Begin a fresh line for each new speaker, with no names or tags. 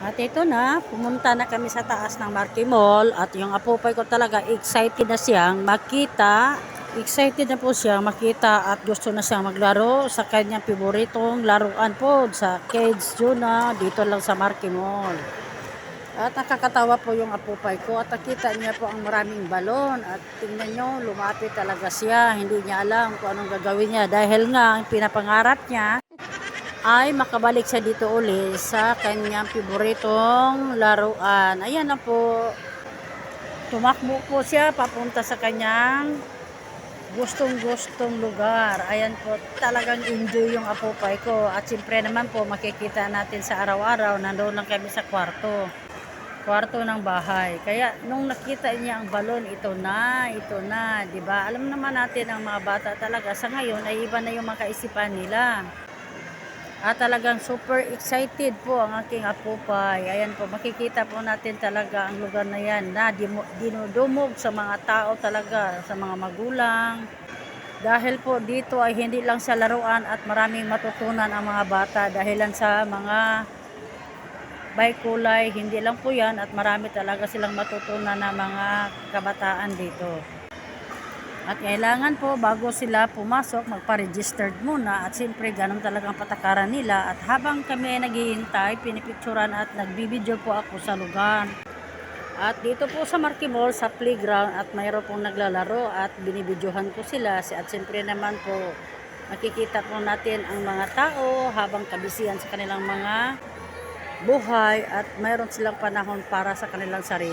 At ito na, pumunta na kami sa taas ng Marquee Mall at yung apupay ko talaga excited na siyang makita. Excited na po siyang makita at gusto na siyang maglaro sa kanyang piboritong laruan po sa Cage Juna dito lang sa Marquee Mall. At nakakatawa po yung apupay ko at nakita niya po ang maraming balon at tingnan nyo, lumapit talaga siya. Hindi niya alam kung anong gagawin niya dahil nga ang pinapangarap niya ay makabalik siya dito uli sa kanyang piboritong laruan. Ayan na po. Tumakbo po siya papunta sa kanyang gustong-gustong lugar. Ayan po, talagang enjoy yung apupay ko. At siyempre naman po, makikita natin sa araw-araw, nandoon lang kami sa kwarto. Kwarto ng bahay. Kaya nung nakita niya ang balon, ito na, ito na, ba? Alam naman natin ang mga bata talaga sa ngayon ay iba na yung mga kaisipan nila. At talagang super excited po ang aking apupay. Ayan po, makikita po natin talaga ang lugar na yan na dinudumog sa mga tao talaga, sa mga magulang. Dahil po dito ay hindi lang sa laruan at maraming matutunan ang mga bata dahilan sa mga bike kulay. Hindi lang po yan at marami talaga silang matutunan na mga kabataan dito. At kailangan po bago sila pumasok, magpa-registered muna at siyempre ganun talagang patakaran nila. At habang kami ay naghihintay, pinipicturan at nagbibideo po ako sa lugar. At dito po sa Marquee Mall, sa playground at mayroon pong naglalaro at binibidyohan ko sila. At siyempre naman po, makikita po natin ang mga tao habang kabisihan sa kanilang mga buhay at mayroon silang panahon para sa kanilang sarili.